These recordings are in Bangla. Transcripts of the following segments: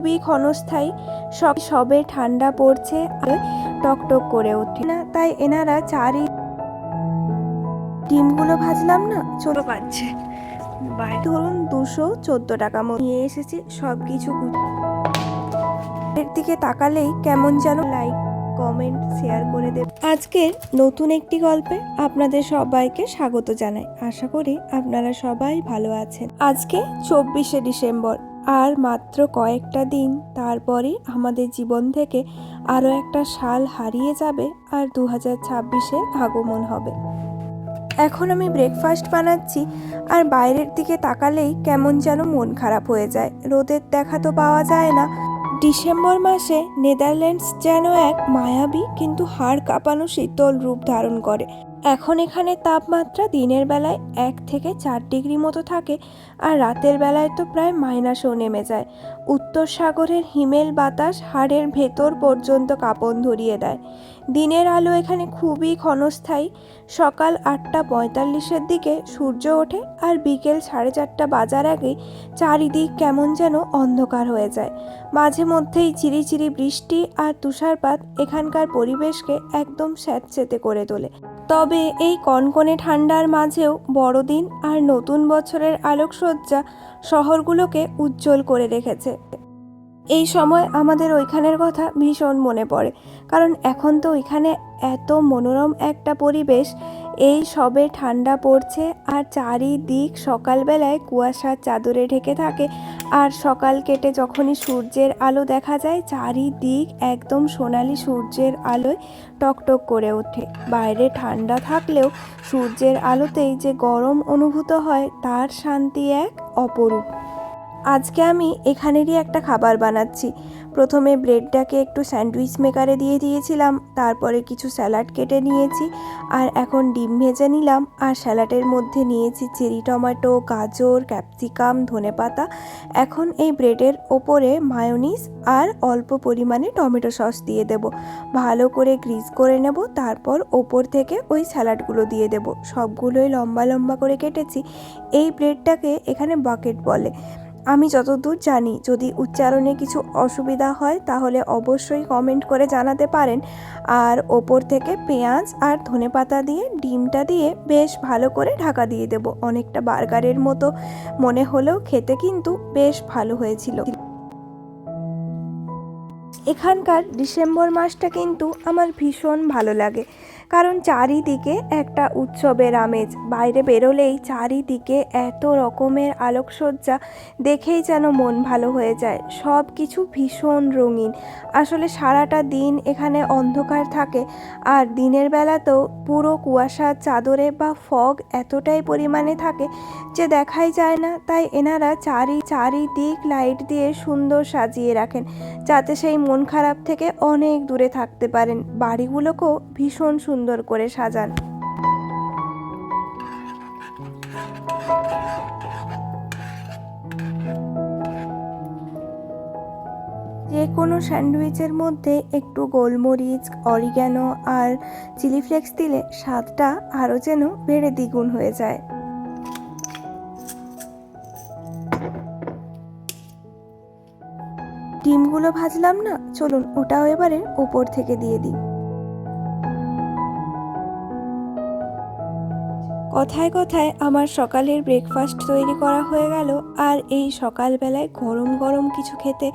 খুবই ক্ষণস্থায়ী। সব সবে ঠান্ডা পড়ছে আর টকটক করে ওঠে না, তাই এনারা চারি ডিমগুলো ভাজলাম না, ছোট পাচ্ছে ধরুন দুশো চোদ্দ টাকা মতো। নিয়ে এসেছি সব কিছু এর দিকে তাকালেই কেমন যেন লাইক কমেন্ট শেয়ার করে দেব। আজকের নতুন একটি গল্পে আপনাদের সবাইকে স্বাগত জানাই। আশা করি আপনারা সবাই ভালো আছেন। আজকে চব্বিশে ডিসেম্বর। আর মাত্র কয়েকটা দিন তারপরে আমাদের জীবন থেকে আরও একটা সাল হারিয়ে যাবে আর দু হাজার ছাব্বিশের আগমন হবে। এখন আমি ব্রেকফাস্ট বানাচ্ছি আর বাইরের দিকে তাকালেই কেমন যেন মন খারাপ হয়ে যায়। রোদের দেখা তো পাওয়া যায় না। ডিসেম্বর মাসে নেদারল্যান্ডস যেন এক মায়াবী কিন্তু হাড় কাঁপানো শীতল রূপ ধারণ করে। এখন এখানে তাপমাত্রা দিনের বেলায় এক থেকে চার ডিগ্রি মতো থাকে আর রাতের বেলায় তো প্রায় মাইনাসও নেমে যায়। উত্তর সাগরের হিমেল বাতাস হাড়ের ভেতর পর্যন্ত কাঁপন ধরিয়ে দেয়। দিনের আলো এখানে খুবই ক্ষণস্থায়ী। সকাল আটটা পঁয়তাল্লিশের দিকে সূর্য ওঠে আর বিকেল সাড়ে চারটা বাজার আগে চারিদিক কেমন যেন অন্ধকার হয়ে যায়। মাঝে মধ্যেই চিরিচিরি বৃষ্টি আর তুষারপাত এখানকার পরিবেশকে একদম স্যাঁতসেতে করে তোলে। তবে এই কনকনে ঠান্ডার মাঝেও বড়দিন আর নতুন বছরের আলোকসজ্জা শহরগুলোকে উজ্জ্বল করে রেখেছে। এই সময় আমাদের ওইখানের কথা ভীষণ মনে পড়ে, কারণ এখন তো ওইখানে এত মনোরম একটা পরিবেশ, এই সবে ঠান্ডা পড়ছে আর চারিদিক সকালবেলায় কুয়াশার চাদরে ঢেকে থাকে আর সকাল কেটে যখনই সূর্যের আলো দেখা যায়, চারিদিক একদম সোনালি সূর্যের আলোয় টকটক করে ওঠে। বাইরে ঠান্ডা থাকলেও সূর্যের আলোতেই যে গরম অনুভূত হয়, তার শান্তি এক অপরূপ। আজকে আমি এখানেরই একটা খাবার বানাচ্ছি। প্রথমে ব্রেডটাকে একটু স্যান্ডউইচ মেকারে দিয়ে দিয়েছিলাম, তারপরে কিছু স্যালাড কেটে নিয়েছি, আর এখন ডিম ভেজে নিলাম, আর স্যালাডের মধ্যে নিয়েছি চেরি টমেটো, গাজর, ক্যাপসিকাম ধনেপাতা এখন এই ব্রেডের ওপরে মায়োনিজ আর অল্প পরিমাণে টমেটো সস দিয়ে দেব। ভালো করে গ্রিজ করে নেব, তারপর ওপর থেকে ওই স্যালাডগুলো দিয়ে দেব। সবগুলোই লম্বা লম্বা করে কেটেছি। এই ব্রেডটাকে এখানে বাকেট বলে। আমি যতদূর জানি, যদি উচ্চারণে কিছু অসুবিধা হয়, তাহলে অবশ্যই কমেন্ট করে জানাতে পারেন। আর ওপর থেকে পেঁয়াজ আর ধনেপাতা দিয়ে, ডিমটা দিয়ে বেশ ভালো করে ঢাকা দিয়ে দেব। অনেকটা বার্গারের মতো মনে হলেও খেতে কিন্তু বেশ ভালো হয়েছিল। এখানকার ডিসেম্বর মাসটা কিন্তু আমার ভীষণ ভালো লাগে। কারণ চারিদিকে একটা উৎসবের আমেজ। বাইরে বেরোলেই চারিদিকে এত রকমের আলোকসজ্জা দেখেই যেন মন ভালো হয়ে যায়। সব কিছু ভীষণ রঙিন। আসলে সারাটা দিন এখানে অন্ধকার থাকে আর দিনের বেলাতেও পুরো কুয়াশার চাদরে বা ফগ এতটাই পরিমাণে থাকে যে দেখাই যায় না। তাই এনারা চারি, চারিদিক লাইট দিয়ে সুন্দর সাজিয়ে রাখেন যাতে সেই মন খারাপ থেকে অনেক দূরে থাকতে পারেন। বাড়িগুলোকেও ভীষণ সুন্দর করে সাজান। যে কোনো স্যান্ডউইচের মধ্যে একটু গোলমরিচ, অরিগ্যানো আর চিলি ফ্লেক্স দিলে স্বাদটা আরও যেন বেড়ে দ্বিগুণ হয়ে যায়। ডিমগুলো ভাজলাম না, চলুন ওটাও এবারে ওপর থেকে দিয়ে দিই। কথায় কথায় আমার সকালের ব্রেকফাস্ট তৈরি করা হয়ে গেল, আর এই সকালবেলায় গরম গরম কিছু খেতে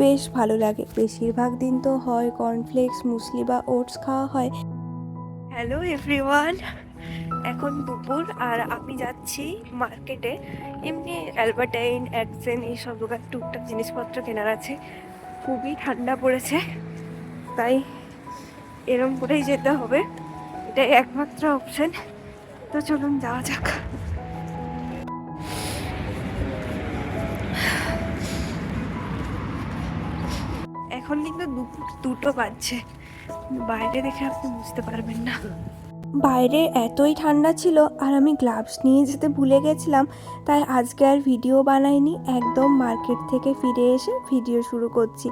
বেশ ভালো লাগে। বেশিরভাগ দিন তো হয় কর্নফ্লেক্স মুসলি বা ওটস খাওয়া হয়। হ্যালো এভরিওয়ান এখন দুপুর আর আমি যাচ্ছি মার্কেটে এমনি অ্যালবার্টাইন অ্যাডসেন এইসব দোকান টুকটাক জিনিসপত্র কেনার আছে। খুবই ঠান্ডা পড়েছে, তাই এরম করেই যেতে হবে। এটাই একমাত্র অপশন তো চলুন যাওয়া যাক। এখন কিন্তু দুটো বাজছে। বাইরে দেখে আপনি বুঝতে পারবেন না। বাইরে এতই ঠান্ডা ছিল আর আমি গ্লাভস নিয়ে যেতে ভুলে গেছিলাম, তাই আজকে আর ভিডিও বানাইনি। একদম মার্কেট থেকে ফিরে এসে ভিডিও শুরু করছি।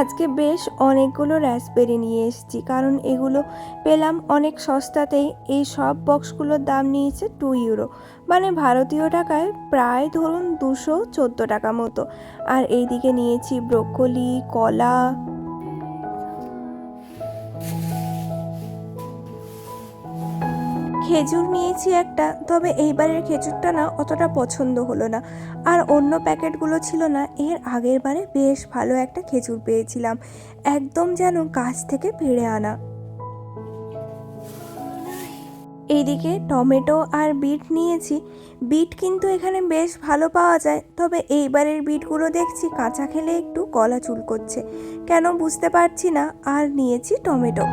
আজকে বেশ অনেকগুলো র্যাসবেরি নিয়ে এসেছি, কারণ এগুলো পেলাম অনেক সস্তাতেই। এই সব বক্সগুলোর দাম নিয়েছে টু ইউরো মানে ভারতীয় টাকায় প্রায় ধরুন দুশো চোদ্দ টাকা মতো। আর এইদিকে নিয়েছি ব্রোকলি কলা খেজুর নিয়েছি একটা, তবে এইবারের খেজুরটা না অতটা পছন্দ হলো না। আর অন্য প্যাকেটগুলো ছিল না, এর আগের বারে বেশ ভালো একটা খেজুর পেয়েছিলাম, একদম যেন গাছ থেকে পেড়ে আনা। এইদিকে টমেটো আর বিট নিয়েছি, বিট কিন্তু এখানে বেশ ভালো পাওয়া যায়, তবে এইবারের বিটগুলো দেখছি কাঁচা খেলে একটু গলা চুল করছে কেন বুঝতে পারছি না, আর নিয়েছি টমেটো।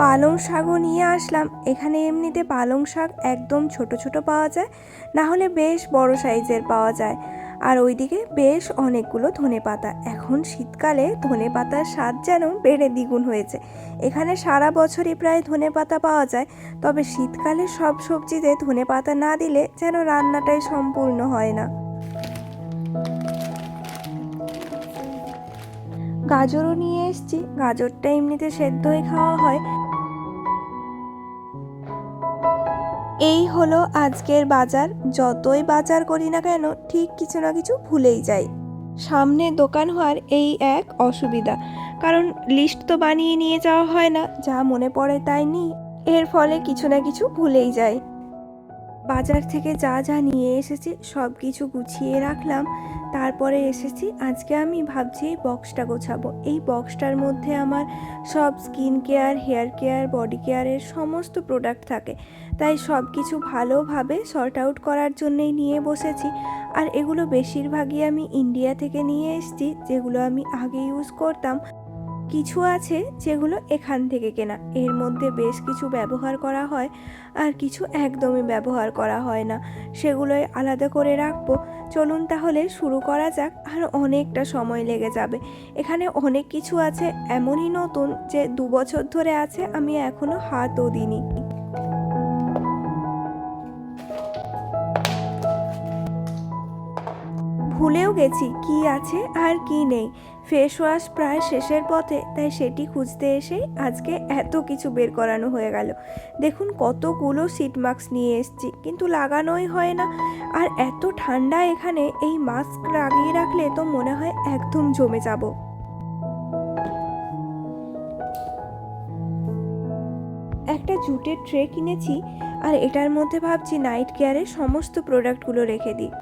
পালং শাকও নিয়ে আসলাম। এখানে এমনিতে পালং শাক একদম ছোট ছোট পাওয়া যায়, না হলে বেশ বড় সাইজের পাওয়া যায়। আর ওইদিকে বেশ অনেকগুলো ধনে পাতা। এখন শীতকালে ধনে পাতার স্বাদ যেন বেড়ে দ্বিগুণ হয়েছে। এখানে সারা বছরই প্রায় ধনে পাতা পাওয়া যায়, তবে শীতকালে সব সবজিতে ধনে পাতা না দিলে যেন রান্নাটাই সম্পূর্ণ হয় না। গাজরও নিয়ে এসেছি। গাজরটা এমনিতে সেদ্ধই খাওয়া হয়। এই হলো আজকের বাজার। যতই বাজার করি না কেন, ঠিক কিছু না কিছু ভুলেই যাই। সামনে দোকান হওয়ার এই এক অসুবিধা। কারণ লিস্ট তো বানিয়ে নিয়ে যাওয়া হয় না, যা মনে পড়ে তাই নিই। এর ফলে কিছু না কিছু ভুলেই যাই। বাজার থেকে যা যা নিয়ে এসেছি সব কিছু গুছিয়ে রাখলাম। তারপরে এসেছি, আজকে আমি ভাবছি এই বক্সটা গোছাবো। এই বক্সটার মধ্যে আমার সব skin care hair care body কেয়ারের সমস্ত প্রোডাক্ট থাকে। তাই সব কিছু ভালোভাবে সর্ট আউট করার জন্যই নিয়ে বসেছি। আর এগুলো বেশিরভাগই আমি ইন্ডিয়া থেকে নিয়ে এসেছি, যেগুলো আমি আগে ইউজ করতাম। কিছু আছে যেগুলো এখান থেকে কেনা। এর মধ্যে বেশ কিছু ব্যবহার করা হয় আর কিছু একদমই ব্যবহার করা হয় না। সেগুলোই আলাদা করে রাখব। চলুন তাহলে শুরু করা যাক, আর অনেকটা সময় লেগে যাবে। এখানে অনেক কিছু আছে এমনই নতুন যে দু বছর ধরে আছে, আমি এখনও হাতও দিইনি। ভুলেও গেছি কি আছে আর কি নেই। ফেস ওয়াশ প্রায় শেষের পথে, তাই সেটি খুঁজতে এসেই আজকে এত কিছু বের করানো হয়ে গেল। দেখুন কতগুলো সিট মাস্ক নিয়ে এসেছি, কিন্তু লাগানোই হয় না। আর এত ঠান্ডা এখানে, এই মাস্ক লাগিয়ে রাখলে তো মনে হয় একদম জমে যাব। একটা জুটের ট্রে কিনেছি, আর এটার মধ্যে ভাবছি নাইট কেয়ারের সমস্ত প্রোডাক্টগুলো রেখে দিই।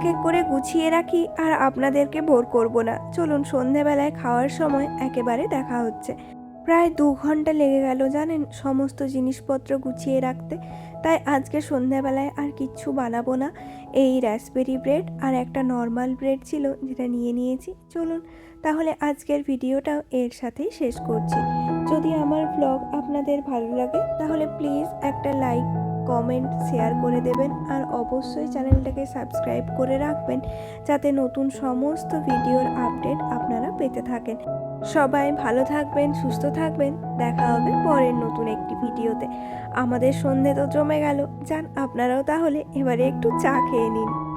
এক এক করে গুছিয়ে রাখি আর আপনাদেরকে বোর করব না। চলুন সন্ধেবেলায় খাওয়ার সময় একেবারে দেখা হচ্ছে। প্রায় দু ঘণ্টা লেগে গেল জানেন সমস্ত জিনিসপত্র গুছিয়ে রাখতে। তাই আজকে সন্ধ্যাবেলায় আর কিচ্ছু বানাবো না। এই র্যাসবেরি ব্রেড আর একটা নর্মাল ব্রেড ছিল যেটা নিয়ে নিয়েছি। চলুন তাহলে আজকের ভিডিওটাও এর সাথেই শেষ করছি। যদি আমার ব্লগ আপনাদের ভালো লাগে তাহলে প্লিজ একটা লাইক কমেন্ট, শেয়ার করে দেবেন আর অবশ্যই চ্যানেলটাকে সাবস্ক্রাইব করে রাখবেন যাতে নতুন সমস্ত ভিডিওর আপডেট আপনারা পেতে থাকেন। সবাই ভালো থাকবেন, সুস্থ থাকবেন। দেখা হবে পরের নতুন একটি ভিডিওতে। আমাদের সন্ধে তো জমে গেল। যান, আপনারাও তাহলে এবারে একটু চা খেয়ে নিন।